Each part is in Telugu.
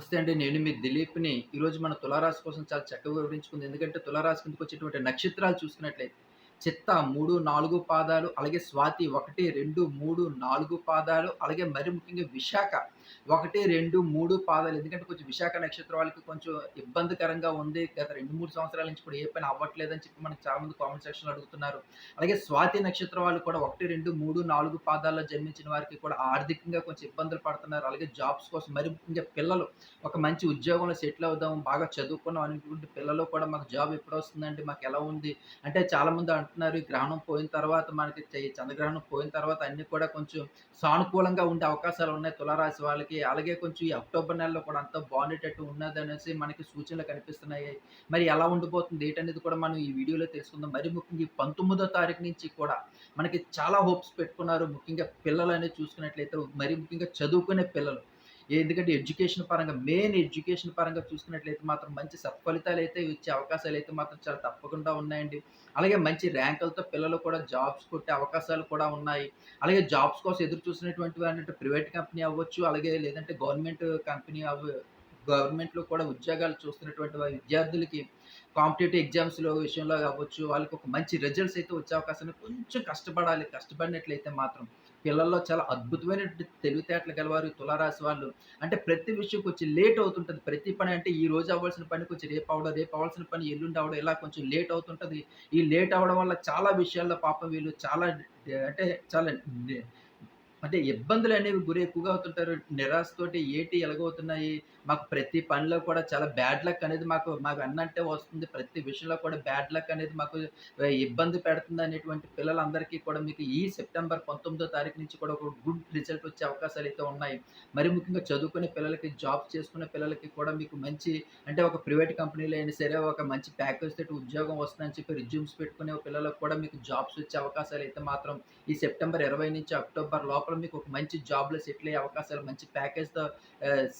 నమస్తే అండి నేను మీ దిలీప్‌ని. ఈరోజు మన తులారాశి కోసం చాలా చక్కగా వివరించుకుంది. ఎందుకంటే తులారాశి కిందకు వచ్చేటువంటి నక్షత్రాలు చూసుకున్నట్లయితే చిత్త 3, 4 పాదాలు, అలాగే స్వాతి 1, 2, 3, 4 పాదాలు, అలాగే మరి ముఖ్యంగా విశాఖ 1, 2, 3 పాదాలు. ఎందుకంటే కొంచెం విశాఖ నక్షత్రం వాళ్ళకి కొంచెం ఇబ్బందికరంగా ఉంది. గత 2, 3 సంవత్సరాల నుంచి కూడా ఏ పని అవ్వట్లేదని చెప్పి మనకి చాలామంది కామెంట్ సెక్షన్‌లో అడుగుతున్నారు. అలాగే స్వాతి నక్షత్రం వాళ్ళు కూడా 1, 2, 3, 4 పాదాల్లో జన్మించిన వారికి కూడా ఆర్థికంగా కొంచెం ఇబ్బందులు పడుతున్నారు. అలాగే జాబ్స్ కోసం మరి ఇంకా పిల్లలు ఒక మంచి ఉద్యోగంలో సెటిల్ అవుదాం, బాగా చదువుకున్నాం అనేటువంటి పిల్లలు కూడా మాకు జాబ్ ఎప్పుడొస్తుందండి? ఎలా ఉంది? అంటే చాలామంది అంటున్నారు ఈ గ్రహణం పోయిన తర్వాత మనకి చంద్రగ్రహణం పోయిన తర్వాత అన్నీ కూడా కొంచెం సానుకూలంగా ఉండే అవకాశాలు ఉన్నాయి తులారాశి వాళ్ళకి. అలాగే కొంచెం ఈ అక్టోబర్ నెలలో కూడా అంతా బాగుండేటట్టు ఉన్నదనేసి మనకి సూచనలు కనిపిస్తున్నాయి. మరి ఎలా ఉండిపోతుంది ఏంటనేది కూడా మనం ఈ వీడియోలో తెలుసుకుందాం. మరి ముఖ్యంగా ఈ 19థ్ తారీఖు నుంచి కూడా మనకి చాలా హోప్స్ పెట్టుకున్నారు. ముఖ్యంగా పిల్లలనేది చూసుకున్నట్లయితే మరి ముఖ్యంగా చదువుకునే పిల్లలు. ఎందుకంటే ఎడ్యుకేషన్ పరంగా మెయిన్ ఎడ్యుకేషన్ పరంగా చూసుకున్నట్లయితే మాత్రం మంచి సత్ఫలితాలు అయితే ఇచ్చే అయితే మాత్రం చాలా తప్పకుండా ఉన్నాయండి. అలాగే మంచి ర్యాంకులతో పిల్లలు కూడా జాబ్స్ కొట్టే అవకాశాలు కూడా ఉన్నాయి. అలాగే జాబ్స్ కోసం ఎదురు చూసినటువంటి వారంటే ప్రైవేట్ కంపెనీ అవ్వచ్చు, అలాగే లేదంటే గవర్నమెంట్ కంపెనీ అవ్వ గవర్నమెంట్‌లో కూడా ఉద్యోగాలు చూస్తున్నటువంటి వారి విద్యార్థులకి కాంపిటేటివ్ ఎగ్జామ్స్‌లో విషయంలో అవ్వచ్చు, వాళ్ళకి ఒక మంచి రిజల్ట్స్ అయితే వచ్చే అవకాశాన్ని కొంచెం కష్టపడాలి. కష్టపడినట్లయితే మాత్రం పిల్లల్లో చాలా అద్భుతమైన తెలివితేటలు గలవారు తులారాశి వాళ్ళు. అంటే ప్రతి విషయం కొంచెం లేట్ అవుతుంటుంది ప్రతి పని అంటే ఈ రోజు అవ్వాల్సిన పని కొంచెం రేపు అవడం రేపు అవ్వాల్సిన పని ఎల్లుండి అవడం ఇలా కొంచెం లేట్ అవుతుంటుంది ఈ లేట్ అవ్వడం వల్ల చాలా విషయాల్లో పాపం వీళ్ళు చాలా అంటే చాలా అంటే ఇబ్బందులు అనేవి గురి ఎక్కువగా అవుతుంటారు. నిరాశతోటి ఏటి ఎలాగవుతున్నాయి, మాకు ప్రతి పనిలో కూడా చాలా బ్యాడ్ లక్ అనేది మాకు మాకు వెన్నంటే వస్తుంది. ప్రతి విషయంలో కూడా బ్యాడ్ లక్ అనేది మాకు ఇబ్బంది పెడుతుంది అనేటువంటి పిల్లలందరికీ కూడా మీకు ఈ సెప్టెంబర్ 19థ్ తారీఖు నుంచి కూడా ఒక గుడ్ రిజల్ట్ వచ్చే అవకాశాలు అయితే ఉన్నాయి. మరి ముఖ్యంగా చదువుకునే పిల్లలకి, జాబ్ చేసుకునే పిల్లలకి కూడా మీకు మంచి అంటే ఒక ప్రైవేట్ కంపెనీలో అయినా సరే ఒక మంచి ప్యాకేజ్ తోటి ఉద్యోగం వస్తుందని చెప్పి రిజ్యూమ్స్ పెట్టుకునే పిల్లలకు కూడా మీకు జాబ్స్ వచ్చే అవకాశాలు అయితే మాత్రం ఈ సెప్టెంబర్ 20 నుంచి అక్టోబర్ లోపల మీకు ఒక మంచి జాబ్‌లో సెటిల్ అయ్యే అవకాశాలు, మంచి ప్యాకేజ్‌తో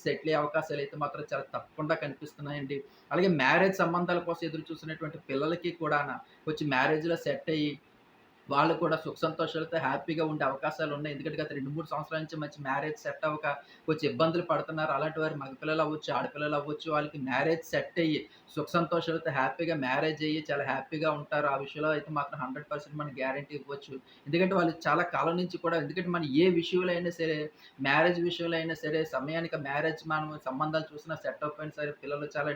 సెటిల్ అయ్యే అవకాశాలు అయితే మాత్రం చాలా తప్పకుండా కనిపిస్తున్నాయండి. అలాగే మ్యారేజ్ సంబంధాల కోసం ఎదురు చూస్తున్నటువంటి పిల్లలకి కూడా కొంచెం మ్యారేజ్‌లో సెట్ అయ్యి వాళ్ళు కూడా సుఖ సంతోషాలతో హ్యాపీగా ఉండే అవకాశాలు ఉన్నాయి ఎందుకంటే గత 2, 3 సంవత్సరాల నుంచి మంచి మ్యారేజ్ సెట్ అవ్వక కొంచెం ఇబ్బందులు పడుతున్నారు. అలాంటి వారు మగపిల్లలు అవ్వచ్చు, ఆడపిల్లలు అవ్వచ్చు. వాళ్ళకి మ్యారేజ్ సెట్ అయ్యి సుఖ సంతోషాలతో హ్యాపీగా మ్యారేజ్ అయ్యి చాలా హ్యాపీగా ఉంటారు. ఆ విషయంలో అయితే మాత్రం 100% మనం గ్యారంటీ ఇవ్వచ్చు. ఎందుకంటే వాళ్ళు చాలా కాలం నుంచి కూడా ఎందుకంటే మనం ఏ విషయంలో అయినా సరే మ్యారేజ్ విషయంలో అయినా సరే సమయానికి మ్యారేజ్ మనం సంబంధాలు చూసినా సెట్ అయిన సరే పిల్లలు చాలా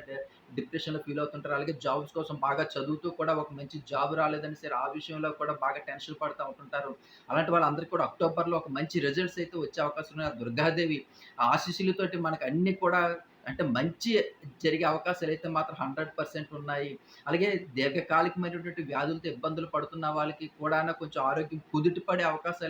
డిప్రెషన్‌లో ఫీల్ అవుతుంటారు. అలాగే జాబ్స్ కోసం బాగా చదువుతూ కూడా ఒక మంచి జాబ్ రాలేదని సరే ఆ విషయంలో కూడా బాగా టెన్షన్ పడుతూ ఉంటుంటారు. అలాంటి వాళ్ళందరికీ కూడా అక్టోబర్‌లో ఒక మంచి రిజల్ట్స్ అయితే వచ్చే అవకాశం ఉన్నాయి. దుర్గాదేవి ఆశీస్సులతోటి మనకు అన్ని కూడా అంటే మంచి జరిగే అవకాశాలు అయితే మాత్రం 100% ఉన్నాయి. అలాగే దీర్ఘకాలికమైనటువంటి వ్యాధులతో ఇబ్బందులు పడుతున్న వాళ్ళకి కూడా కొంచెం ఆరోగ్యం కుదుటపడే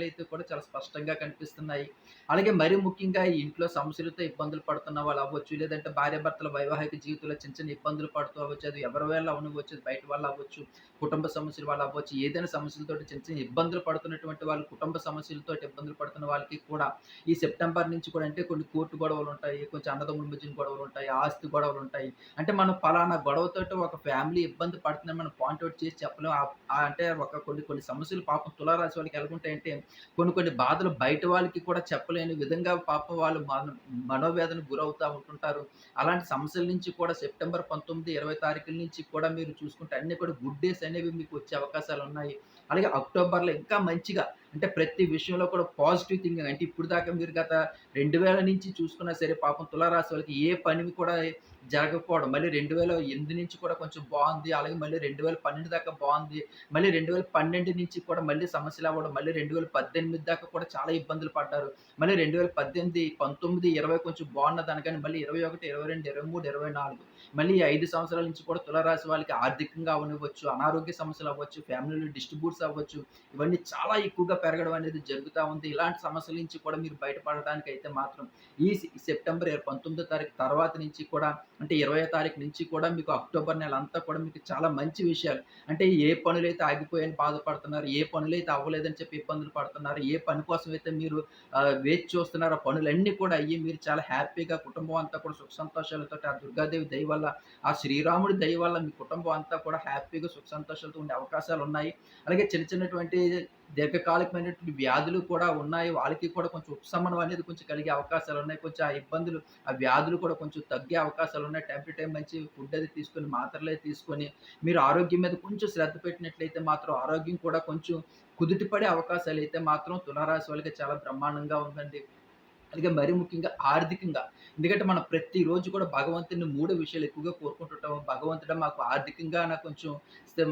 అయితే కూడా చాలా స్పష్టంగా కనిపిస్తున్నాయి. అలాగే మరీ ముఖ్యంగా ఇంట్లో సమస్యలతో ఇబ్బందులు పడుతున్న వాళ్ళు అవ్వచ్చు, లేదంటే భార్యాభర్తల వైవాహిక జీవితంలో చిన్న చిన్న ఇబ్బందులు పడుతూ అవ్వచ్చు. అది ఎవరి వల్ల అవ్వచ్చు బయట వల్ల అవ్వచ్చు, కుటుంబ సమస్యల వల్ల అవ్వచ్చు. ఏదైనా సమస్యలతో చిన్న చిన్న ఇబ్బందులు పడుతున్నటువంటి వాళ్ళు కుటుంబ సమస్యలతో ఇబ్బందులు పడుతున్న వాళ్ళకి కూడా ఈ సెప్టెంబర్ నుంచి కూడా అంటే కొన్ని కోర్టు గొడవలు ఉంటాయి కొంచెం అన్నదమ్ముల మధ్యన గొడవలు ఉంటాయి ఆస్తి గొడవలు ఉంటాయి అంటే మనం ఫలానా గొడవతోటి ఒక ఫ్యామిలీ ఇబ్బంది పడుతుందని మనం పాయింట్ చేసి చెప్పలేం. అంటే ఒక కొన్ని కొన్ని సమస్యలు పాపం తులారాశి వాళ్ళకి ఎలాగుంటాయంటే కొన్ని కొన్ని బాధలు బయట వాళ్ళకి కూడా చెప్పలేని విధంగా పాపం వాళ్ళు మన మనోవేదనకు గురవుతూ ఉంటుంటారు. అలాంటి సమస్యల నుంచి కూడా సెప్టెంబర్ 19, 20 తారీఖుల నుంచి కూడా మీరు చూసుకుంటే అన్నీ కూడా గుడ్ డేస్ అనేవి మీకు వచ్చే అవకాశాలు ఉన్నాయి అలాగే అక్టోబర్‌లో ఇంకా మంచిగా అంటే ప్రతి విషయంలో కూడా పాజిటివ్ థింకింగ్. అంటే ఇప్పుడు దాకా మీరు గత 2000 నుంచి చూసుకున్నా సరే పాపం తులారాశి వాళ్ళకి ఏ పని కూడా జరగకపోవడం. మళ్ళీ 2008 నుంచి కూడా కొంచెం బాగుంది అలాగే మళ్ళీ 2012 దాకా బాగుంది మళ్ళీ 2012 నుంచి కూడా మళ్ళీ సమస్యలు అవ్వడం మళ్ళీ 2018 దాకా కూడా చాలా ఇబ్బందులు పడ్డారు. మళ్ళీ 2018, 19, 20 కొంచెం బావున్నదని కానీ మళ్ళీ 21, 22, 23, 24 మళ్ళీ ఐదు సంవత్సరాల నుంచి కూడా తులరాశి వాళ్ళకి ఆర్థికంగా ఉండవచ్చు అనారోగ్య సమస్యలు అవ్వచ్చు, ఫ్యామిలీలో డిస్ట్రిబ్యూట్స్ అవ్వచ్చు. ఇవన్నీ చాలా ఎక్కువగా పెరగడం అనేది జరుగుతూ ఉంది. ఇలాంటి సమస్యల నుంచి కూడా మీరు బయటపడడానికి అయితే మాత్రం ఈ సెప్టెంబర్ సెప్టెంబర్ 19థ్ తారీఖు తర్వాత నుంచి కూడా అంటే 20వ తారీఖు నుంచి కూడా మీకు అక్టోబర్ నెల అంతా కూడా మీకు చాలా మంచి విషయాలు. అంటే ఏ పనులైతే ఆగిపోయాయని బాధపడుతున్నారు, ఏ పనులైతే అవ్వలేదని చెప్పి ఇబ్బందులు పడుతున్నారు, ఏ పని కోసం అయితే మీరు వేచి చూస్తున్నారు ఆ పనులన్నీ కూడా అయ్యి మీరు చాలా హ్యాపీగా కుటుంబం అంతా కూడా సుఖ సంతోషాలతో ఆ దుర్గాదేవి దయ వల్ల, ఆ శ్రీరాముడి దయ వల్ల మీ కుటుంబం అంతా కూడా హ్యాపీగా సుఖ సంతోషాలతో ఉండే అవకాశాలు ఉన్నాయి అలాగే చిన్న చిన్నటువంటి దీర్ఘకాలికమైనటువంటి వ్యాధులు కూడా ఉన్నాయి. వాళ్ళకి కూడా కొంచెం ఉపశమనం అనేది కొంచెం కలిగే అవకాశాలు ఉన్నాయి కొంచెం ఆ ఇబ్బందులు, ఆ వ్యాధులు కూడా కొంచెం తగ్గే అవకాశాలు ఉన్నాయి టైం టు టైం మంచి ఫుడ్ అది తీసుకొని, మాత్రలే తీసుకొని, మీరు ఆరోగ్యం మీద కొంచెం శ్రద్ధ పెట్టినట్లయితే మాత్రం ఆరోగ్యం కూడా కొంచెం కుదుటిపడే అవకాశాలు అయితే మాత్రం తులారాశి వాళ్ళకి చాలా బ్రహ్మాండంగా ఉందండి. అలాగే మరీ ముఖ్యంగా ఆర్థికంగా. ఎందుకంటే మనం ప్రతిరోజు కూడా భగవంతుని మూడు విషయాలు ఎక్కువగా కోరుకుంటుంటాము. భగవంతుడ మాకు ఆర్థికంగా నాకు కొంచెం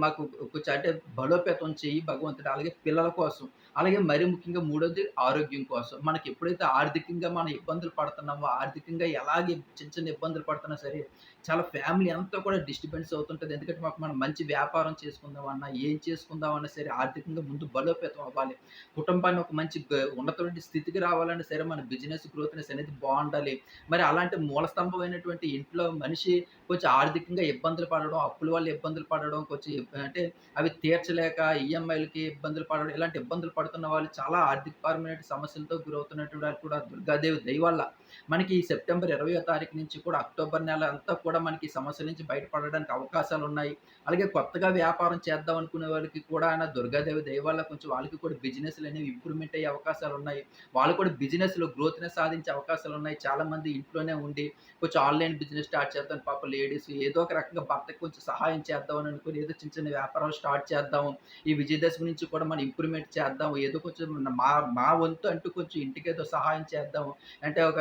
మాకు కొంచెం అంటే బలోపేతం చేయి భగవంతుడు అలాగే పిల్లల కోసం, అలాగే మరీ ముఖ్యంగా మూడోది ఆరోగ్యం కోసం. మనకి ఎప్పుడైతే ఆర్థికంగా మనం ఇబ్బందులు పడుతున్నామో, ఆర్థికంగా ఎలాగే చిన్న చిన్న ఇబ్బందులు పడుతున్నా సరే, చాలా ఫ్యామిలీ అంతా కూడా డిస్టర్బెన్స్ అవుతుంటుంది ఎందుకంటే మాకు మనం మంచి వ్యాపారం చేసుకుందామన్నా, ఏం చేసుకుందామన్నా సరే ఆర్థికంగా ముందు బలోపేతం అవ్వాలి. కుటుంబాన్ని ఒక మంచి గ ఉన్నతమైన స్థితికి రావాలన్నా సరే మన బిజినెస్ గ్రోత్‌నెస్ అనేది బాగుండాలి. మరి అలాంటి మూలస్తంభమైనటువంటి ఇంట్లో మనిషి కొంచెం ఆర్థికంగా ఇబ్బందులు పడడం, అప్పుల వల్ల ఇబ్బందులు పడడం, కొంచెం అంటే అవి తీర్చలేక ఈఎంఐలకి ఇబ్బందులు పడడం, ఇలాంటి ఇబ్బందులు పడుతున్న వాళ్ళు చాలా ఆర్థికపరమైన సమస్యలతో గురవుతున్నటువంటి వాళ్ళు కూడా దుర్గాదేవి దయవల్ల మనకి ఈ సెప్టెంబర్ 20వ తారీఖు నుంచి కూడా అక్టోబర్ నెల అంతా కూడా మనకి సమస్య నుంచి బయటపడడానికి అవకాశాలు ఉన్నాయి. అలాగే కొత్తగా వ్యాపారం చేద్దాం అనుకునే వాళ్ళకి కూడా ఆయన దుర్గాదేవి దయ వల్ల కొంచెం వాళ్ళకి కూడా బిజినెస్లు అనేవి ఇంప్రూవ్‌మెంట్ అయ్యే అవకాశాలు ఉన్నాయి. వాళ్ళు కూడా బిజినెస్‌లో గ్రోత్‌ని సాధించే అవకాశాలు ఉన్నాయి. చాలామంది ఇంట్లోనే ఉండి కొంచెం ఆన్‌లైన్ బిజినెస్ స్టార్ట్ చేద్దాం పాప లేడీస్ ఏదో ఒక రకంగా భర్తకు కొంచెం సహాయం చేద్దాం అనుకుని ఏదో చిన్న చిన్న వ్యాపారాలు స్టార్ట్ చేద్దాం. ఈ విజయదశమి నుంచి కూడా మనం ఇంప్రూవ్‌మెంట్ చేద్దాం. ఏదో కొంచెం మా మా వంతు అంటూ కొంచెం ఇంటికి ఏదో సహాయం చేద్దాం. అంటే ఒక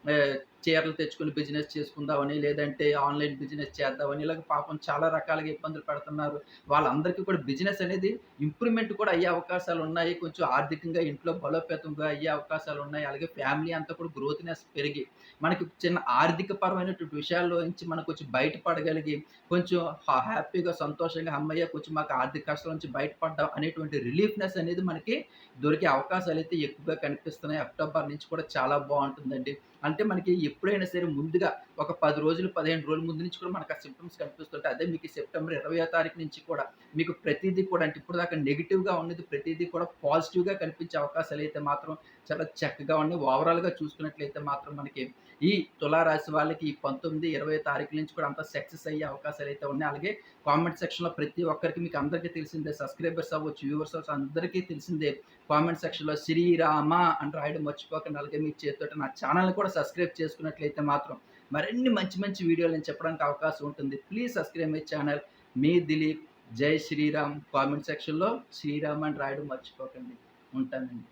చీరలు తెచ్చుకొని బిజినెస్ చేసుకుందామని, లేదంటే ఆన్‌లైన్ బిజినెస్ చేద్దామని ఇలాగ పాపం చాలా రకాలుగా ఇబ్బందులు పడుతున్నారు. వాళ్ళందరికీ కూడా బిజినెస్ అనేది ఇంప్రూవ్‌మెంట్ కూడా అయ్యే అవకాశాలు ఉన్నాయి కొంచెం ఆర్థికంగా ఇంట్లో బలోపేతంగా అయ్యే అవకాశాలు ఉన్నాయి అలాగే ఫ్యామిలీ అంతా కూడా గ్రోత్‌నెస్ పెరిగి, మనకి చిన్న ఆర్థిక పరమైనటువంటి విషయాల్లో నుంచి మనం కొంచెం బయటపడగలిగి, కొంచెం హ్యాపీగా, సంతోషంగా అమ్మయ్య కొంచెం మాకు ఆర్థిక కష్టాల నుంచి బయటపడ్డాం అనేటువంటి రిలీఫ్‌నెస్ అనేది మనకి దొరికే అవకాశాలు అయితే ఎక్కువగా కనిపిస్తున్నాయి. అక్టోబర్ నుంచి కూడా చాలా బాగుంటుందండి అంటే మనకి ఎప్పుడైనా సరే ముందుగా ఒక పది రోజులు, 15 రోజుల ముందు నుంచి కూడా మనకు ఆ సిమ్టమ్స్ కనిపిస్తుంటాయి. అదే మీకు సెప్టెంబర్ 20వ తారీఖు నుంచి కూడా మీకు ప్రతిదీ కూడా అంటే ఇప్పుడు దాకా నెగిటివ్గా ఉన్నది ప్రతిదీ కూడా పాజిటివ్‌గా కనిపించే అవకాశాలు అయితే మాత్రం చాలా చక్కగా ఉన్నాయి. ఓవరాల్‌గా చూసుకున్నట్లయితే మాత్రం మనకి ఈ తులారాశి వాళ్ళకి ఈ 19, 20 తారీఖుల నుంచి కూడా అంత సక్సెస్ అయ్యే అవకాశాలు అయితే ఉన్నాయి. అలాగే కామెంట్ సెక్షన్‌లో ప్రతి ఒక్కరికి మీకు అందరికీ తెలిసిందే సబ్‌స్క్రైబర్స్ అవ్వచ్చు, వ్యూవర్స్ అవ్వచ్చు అందరికీ తెలిసిందే. కామెంట్ సెక్షన్‌లో శ్రీరామ అని రాయడం మర్చిపోకండి. అలాగే మీ చేత్తోటి నా ఛానల్ని కూడా సబ్‌స్క్రైబ్ చేసుకున్నట్లయితే మాత్రం మరిన్ని మంచి మంచి వీడియోలు నేను చెప్పడానికి అవకాశం ఉంటుంది. ప్లీజ్ సబ్‌స్క్రైబ్ మై ఛానల్ మీ దిలీప్. జై శ్రీరామ్. కామెంట్ సెక్షన్‌లో శ్రీరామ్ అని రాయడం మర్చిపోకండి. ఉంటానండి.